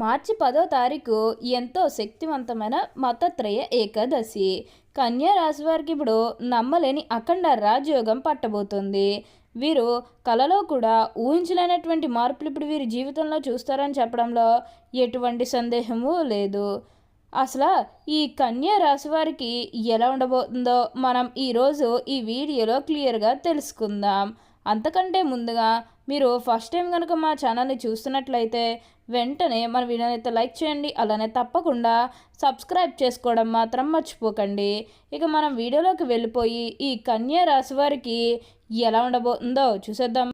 మార్చి పదో తారీఖు ఎంతో శక్తివంతమైన మతత్రయ ఏకాదశి. కన్యా రాశి వారికి ఇప్పుడు నమ్మలేని అఖండ రాజయోగం పట్టబోతుంది. వీరు కలలో కూడా ఊహించలేనటువంటి మార్పులు ఇప్పుడు వీరి జీవితంలో చూస్తారని చెప్పడంలో ఎటువంటి సందేహము లేదు. అసలు ఈ కన్యా రాశి వారికి ఎలా ఉండబోతుందో మనం ఈరోజు ఈ వీడియోలో క్లియర్గా తెలుసుకుందాం. అంతకంటే ముందుగా మీరు ఫస్ట్ టైం కనుక మా ఛానల్ని చూస్తున్నట్లయితే వెంటనే మన వీడియోనైతే లైక్ చేయండి అలానే తప్పకుండా సబ్స్క్రైబ్ చేసుకోవడం మాత్రం మర్చిపోకండి. ఇక మనం వీడియోలోకి వెళ్ళిపోయి ఈ కన్యా రాశి వారికి ఎలా ఉండబోతుందో చూసేద్దాం.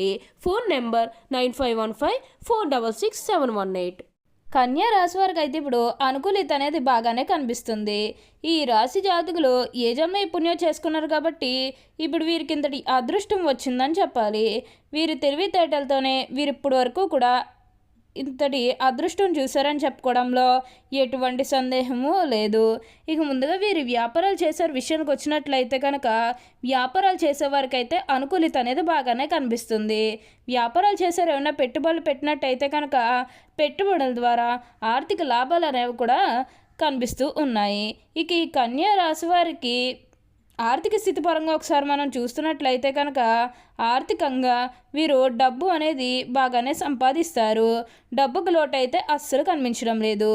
చేయండి. Phone number nine five one five four double six seven one eight. కన్యా రాశి వారికి అయితే ఇప్పుడు అనుకూలిత అనేది బాగానే కనిపిస్తుంది. ఈ రాశి జాతకులు ఏ జన్మ పుణ్యం చేసుకున్నారు కాబట్టి ఇప్పుడు వీరికి ఇంతటి అదృష్టం వచ్చిందని చెప్పాలి. వీరి తెలివితేటలతోనే వీరిప్పటి వరకు కూడా ఇంతటి అదృష్టం చూశారని చెప్పుకోవడంలో ఎటువంటి సందేహము లేదు. ఇక ముందుగా వీరి వ్యాపారాలు చేసే విషయానికి వచ్చినట్లయితే కనుక వ్యాపారాలు చేసేవారికైతే అనుకూలిత అనేది బాగానే కనిపిస్తుంది. వ్యాపారాలు చేసారు ఏమైనా పెట్టుబడులు పెట్టినట్టయితే కనుక పెట్టుబడుల ద్వారా ఆర్థిక లాభాలు అనేవి కూడా కనిపిస్తూ ఉన్నాయి. ఇక ఈ కన్యా రాశి వారికి ఆర్థిక స్థితి పరంగా ఒకసారి మనం చూస్తున్నట్లయితే కనుక ఆర్థికంగా వీరు డబ్బు అనేది బాగానే సంపాదిస్తారు. డబ్బుకు లోటు అయితే అస్సలు కనిపించడం లేదు.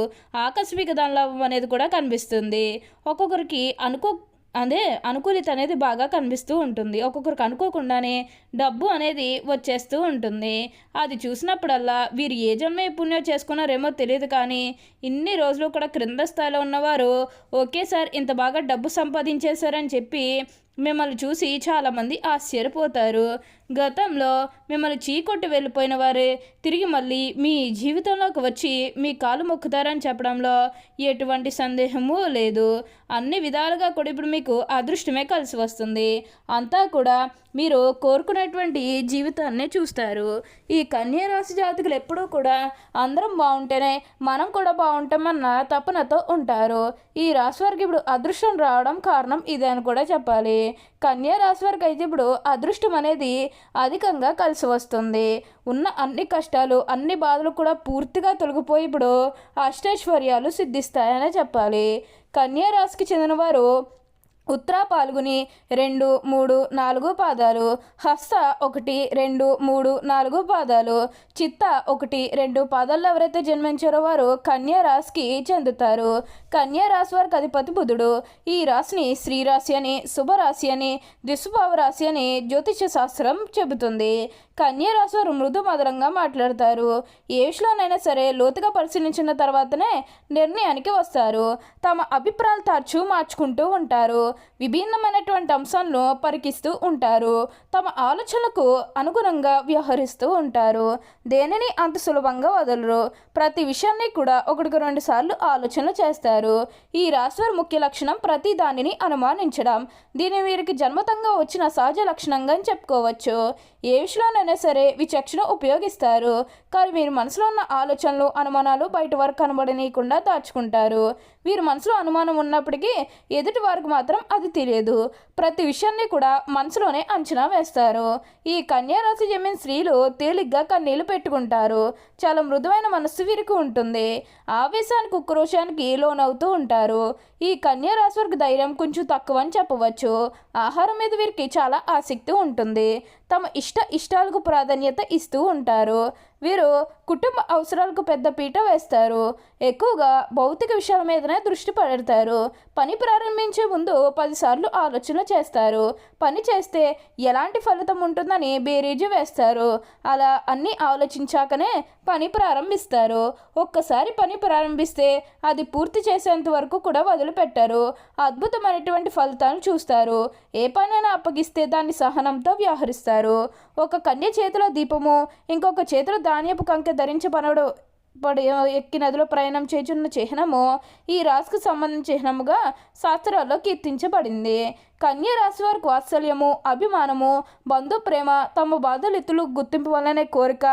ఆకస్మిక ధనలాభం అనేది కూడా కనిపిస్తుంది. ఒక్కొక్కరికి అనుకో అదే అనుకూలిత అనేది బాగా కనిపిస్తూ ఉంటుంది. ఒక్కొక్కరికి అనుకోకుండానే డబ్బు అనేది వచ్చేస్తూ ఉంటుంది. అది చూసినప్పుడల్లా వీరు ఏ జన్మ పుణ్యం చేసుకున్నారేమో తెలియదు కానీ ఇన్ని రోజులు కూడా క్రింద స్థాయిలో ఉన్నవారు ఒకేసారి ఇంత బాగా డబ్బు సంపాదించేశారని చెప్పి మిమ్మల్ని చూసి చాలామంది ఆశ్చర్యపోతారు. గతంలో మిమ్మల్ని చీకొట్టి వెళ్ళిపోయిన వారే తిరిగి మళ్ళీ మీ జీవితంలోకి వచ్చి మీ కాలు మొక్కుతారని చెప్పడంలో ఎటువంటి సందేహము లేదు. అన్ని విధాలుగా కూడా ఇప్పుడు మీకు అదృష్టమే కలిసి వస్తుంది. అంతా కూడా మీరు కోరుకునేటువంటి జీవితాన్ని చూస్తారు. ఈ కన్యా రాశి జాతకులు ఎప్పుడూ కూడా అందరం బాగుంటేనే మనం కూడా బాగుంటామన్న తపనతో ఉంటారు. ఈ రాశి వారికి ఇప్పుడు అదృష్టం రావడం కారణం ఇదే అని కూడా చెప్పాలి. కన్యా రాశి వారికి అయితే ఇప్పుడు అదృష్టం అనేది అధికంగా కలిసి వస్తుంది. ఉన్న అన్ని కష్టాలు అన్ని బాధలు కూడా పూర్తిగా తొలగిపోయి ఇప్పుడు అష్టైశ్వర్యాలు సిద్ధిస్తాయనే చెప్పాలి. కన్యా రాశికి చెందినవారు ఉత్తరా పాల్గొని రెండు మూడు నాలుగు పాదాలు హస్త ఒకటి రెండు మూడు నాలుగు పాదాలు చిత్త ఒకటి రెండు పాదాల్లో ఎవరైతే జన్మించారో వారు కన్యా రాశికి చెందుతారు. కన్యా రాశి వారికి అధిపతి బుధుడు. ఈ రాశిని శ్రీరాశి అని శుభరాశి అని దిశుభావ రాశి అని జ్యోతిష శాస్త్రం చెబుతుంది. కన్యరాశివారు మృదు మధురంగా మాట్లాడతారు. ఏ విషయంలోనైనా సరే లోతుగా పరిశీలించిన తర్వాతనే నిర్ణయానికి వస్తారు. తమ అభిప్రాయాలు తరచూ మార్చుకుంటూ ఉంటారు. విభిన్నమైనటువంటి అంశాలను పరికిస్తూ ఉంటారు. తమ ఆలోచనలకు అనుగుణంగా వ్యవహరిస్తూ ఉంటారు. దేనిని అంత సులభంగా వదలరు. ప్రతి విషయాన్ని కూడా ఒకటికి రెండు సార్లు ఆలోచన చేస్తారు. ఈ రాశివారి ముఖ్య లక్షణం ప్రతి దానిని అనుమానించడం. దీని వీరికి జన్మతంగా వచ్చిన సహజ లక్షణంగా అని చెప్పుకోవచ్చు. ఏ విషయంలోనైనా సరే విచక్షణ ఉపయోగిస్తారు. కానీ మీరు మనసులో ఉన్న ఆలోచనలు అనుమానాలు బయట వరకు కనబడనీయకుండా దాచుకుంటారు. వీరి మనసులో అనుమానం ఉన్నప్పటికీ ఎదుటి వారికి మాత్రం అది తెలియదు. ప్రతి విషయాన్ని కూడా మనసులోనే అంచనా వేస్తారు. ఈ కన్యారాశి జమిన స్త్రీలు తేలిగ్గా కన్నీళ్ళు పెట్టుకుంటారు. చాలా మృదువైన మనస్సు వీరికి ఉంటుంది. ఆవేశానికి ఉక్రోషానికి లోనవుతూ ఉంటారు. ఈ కన్యారాశి వారికి ధైర్యం కొంచెం తక్కువ అని చెప్పవచ్చు. ఆహారం మీద వీరికి చాలా ఆసక్తి ఉంటుంది. తమ ఇష్ట ఇష్టాలకు ప్రాధాన్యత ఇస్తూ ఉంటారు. వీరు కుటుంబ అవసరాలకు పెద్ద పీట వేస్తారు. ఎక్కువగా భౌతిక విషయాల మీదనే దృష్టి పెడతారు. పని ప్రారంభించే ముందు పదిసార్లు ఆలోచన చేస్తారు. పని చేస్తే ఎలాంటి ఫలితం ఉంటుందని బేరీజు వేస్తారు. అలా అన్నీ ఆలోచించాకనే పని ప్రారంభిస్తారు. ఒక్కసారి పని ప్రారంభిస్తే అది పూర్తి చేసేంత వరకు కూడా వదిలిపెట్టారు. అద్భుతమైనటువంటి ఫలితాలను చూస్తారు. ఏ పనైనా అప్పగిస్తే దాన్ని సహనంతో వ్యవహరిస్తారు. ఒక కన్య చేతిలో దీపము ఇంకొక చేతిలో ధాన్యపు కంకె ధరించబనడు పడి ఎక్కి నదిలో ప్రయాణం చేయుచున్న చిహ్నము ఈ రాశికి సంబంధించిన చిహ్నముగా శాస్త్రాల్లో కీర్తించబడింది. కన్య రాశి వారికి వాత్సల్యము అభిమానము బంధు ప్రేమ తమ బాధలు ఇతరులు గుర్తింపు వల్లనే కోరిక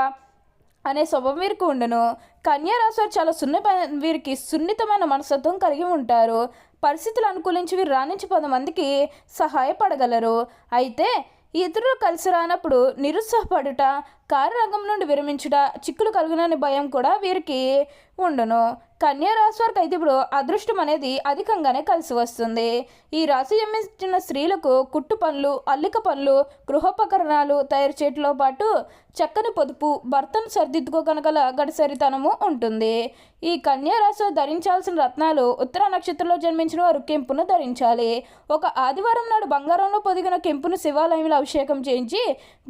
అనే స్వభావం వీరికి ఉండను. కన్యా రాశి వారు చాలా సున్నితమైన వీరికి సున్నితమైన మనస్తత్వం కలిగి ఉంటారు. పరిస్థితులు అనుకూలించి వీరు రాణించి పది మందికి సహాయపడగలరు. అయితే ఇతరులు కలిసి రానప్పుడు నిరుత్సాహపడుట కార్యరంగం నుండి విరమించుట చిక్కులు కలుగునని భయం కూడా వీరికి ఉండను. కన్యా రాశి వారికి అయితే ఇప్పుడు అదృష్టం అనేది అధికంగానే కలిసి వస్తుంది. ఈ రాశి జన్మించిన స్త్రీలకు కుట్టు పనులు అల్లిక పనులు గృహోపకరణాలు తయారు చేయటంలో పాటు చక్కని పొదుపు భర్తను సరిదిద్దుకోగలగల గడిసరితనము ఉంటుంది. ఈ కన్యా రాశి ధరించాల్సిన రత్నాలు ఉత్తర నక్షత్రంలో జన్మించిన వారు కెంపును ధరించాలి. ఒక ఆదివారం నాడు బంగారంలో పొదిగిన కెంపును శివాలయంలో అభిషేకం చేయించి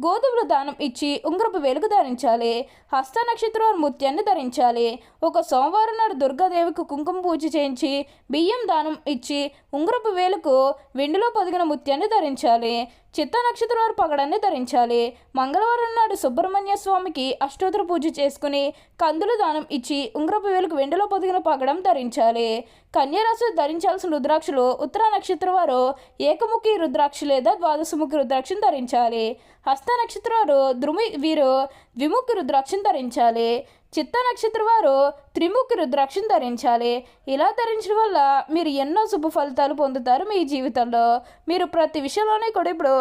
గోధుమలు దానం ఇచ్చి ఉంగరపు వెలుగు ధరించాలి హస్త నక్షత్రం ముత్యాన్ని ధరించాలి. ఒక సోమవారం నాడు దుర్గాదేవికి కుంకుమ పూజ చేయించి బియ్యం దానం ఇచ్చి ఉంగరపు వేలుకు వెండిలో పొదిగిన ముత్యాన్ని ధరించాలి. చిత్త నక్షత్రం పగడాన్ని ధరించాలి. మంగళవారం నాడు సుబ్రహ్మణ్య స్వామికి అష్టోత్తర పూజ చేసుకుని కందులు దానం ఇచ్చి ఉంగరపు వేలకు వెండిలో పొదిగిన పగడం ధరించాలి. కన్యరాశి ధరించాల్సిన రుద్రాక్షలు ఉత్తర నక్షత్రం వారు ఏకముఖి రుద్రాక్ష లేదా ద్వాదశముఖి రుద్రాక్షను ధరించాలి. హస్త నక్షత్రం వారు ద్రుమి వీరు ద్విముఖి రుద్రాక్షను ధరించాలి. చిత్త నక్షత్రం వారు త్రిముఖి రుద్రాక్షను ధరించాలి. ఇలా ధరించడం వల్ల మీరు ఎన్నో శుభ ఫలితాలు పొందుతారు మీ జీవితంలో. మీరు ప్రతి విషయంలోనే కూడా ఇప్పుడు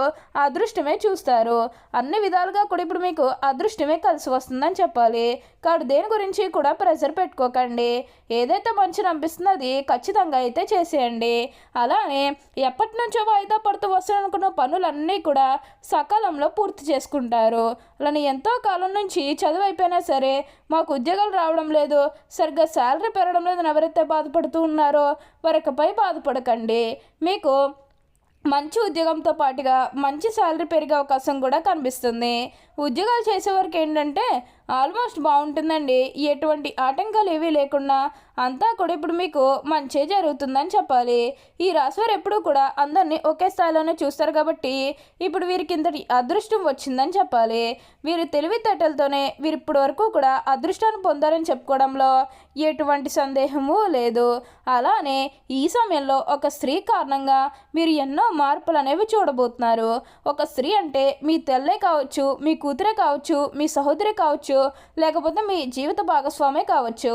అదృష్టమే చూస్తారు. అన్ని విధాలుగా కూడా ఇప్పుడు మీకు అదృష్టమే కలిసి వస్తుందని చెప్పాలి. కాబట్టి దేని గురించి కూడా ప్రెషర్ పెట్టుకోకండి. ఏదైతే మంచిని అనిపిస్తుందో అది ఖచ్చితంగా అయితే చేసేయండి. అలానే ఎప్పటి నుంచో వాయిదా పడుతూ వస్తాయనుకున్న పనులన్నీ కూడా సకాలంలో పూర్తి చేసుకుంటారు. అలానే ఎంతో కాలం నుంచి చదువు అయిపోయినా సరే మాకు ఉద్యోగాలు రావడం లేదు. సరిగ్గా శాలరీ పెరగడం లేదని ఎవరైతే బాధపడుతూ ఉన్నారో వారికపై బాధపడకండి. మీకు మంచి ఉద్యోగంతో పాటుగా మంచి శాలరీ పెరిగే అవకాశం కూడా కనిపిస్తుంది. ఉద్యోగాలు చేసేవారికి ఏంటంటే ఆల్మోస్ట్ బాగుంటుందండి. ఎటువంటి ఆటంకాలు ఏవీ లేకుండా అంతా కూడా ఇప్పుడు మీకు మంచే జరుగుతుందని చెప్పాలి. ఈ రాశివారు ఎప్పుడూ కూడా అందరినీ ఒకే స్థాయిలోనే చూస్తారు కాబట్టి ఇప్పుడు వీరికి ఇంతటి అదృష్టం వచ్చిందని చెప్పాలి. వీరి తెలివితేటలతోనే వీరు ఇప్పటి వరకు కూడా అదృష్టాన్ని పొందారని చెప్పుకోవడంలో ఎటువంటి సందేహము లేదు. అలానే ఈ సమయంలో ఒక స్త్రీ కారణంగా మీరు ఎన్నో మార్పులు అనేవి చూడబోతున్నారు. ఒక స్త్రీ అంటే మీ తెల్లే కావచ్చు మీ కూతురే కావచ్చు మీ సహోదరి కావచ్చు లేకపోతే మీ జీవిత భాగస్వామే కావచ్చు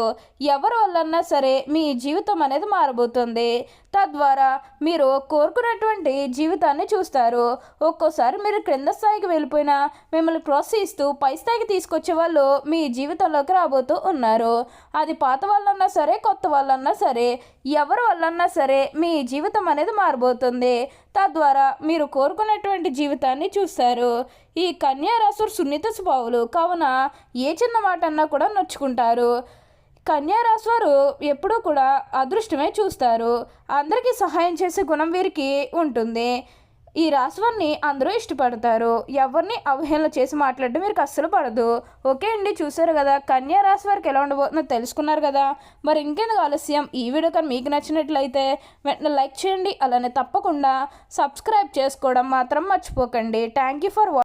ఎవరి వల్లన్నా సరే మీ జీవితం అనేది మారబోతుంది. తద్వారా మీరు కోరుకున్నటువంటి జీవితాన్ని చూస్తారు. ఒక్కోసారి మీరు క్రింద స్థాయికి వెళ్ళిపోయినా మిమ్మల్ని ప్రోత్సహిస్తూ పై స్థాయికి తీసుకొచ్చే వాళ్ళు మీ జీవితంలోకి రాబోతూ ఉన్నారు. అది పాత వాళ్ళన్నా సరే కొత్త వాళ్ళన్నా సరే ఎవరి వల్లన్నా సరే మీ జీవితం అనేది మారబోతుంది. తద్వారా మీరు కోరుకున్నటువంటి జీవితాన్ని చూస్తారు. ఈ కన్యారాసుడు సున్నిత స్వభావులు. కావున ఏ చిన్న మాట అన్నా కూడా నొచ్చుకుంటారు. కన్యారాశి వారు ఎప్పుడూ కూడా అదృష్టమే చూస్తారు. అందరికీ సహాయం చేసే గుణం వీరికి ఉంటుంది. ఈ రాశి వారిని అందరూ ఇష్టపడతారు. ఎవరిని అవహేళన చేసి మాట్లాడడం మీరు అస్సలు పడదు. ఓకే అండి చూసారు కదా? కన్యా రాశి వారికి ఎలా ఉండబోతుందో తెలుసుకున్నారు కదా? మరి ఇంకెందుకు ఆలస్యం? ఈ వీడియో కానీ మీకు నచ్చినట్లయితే వెంటనే లైక్ చేయండి. అలానే తప్పకుండా సబ్స్క్రైబ్ చేసుకోవడం మాత్రం మర్చిపోకండి. Thank you for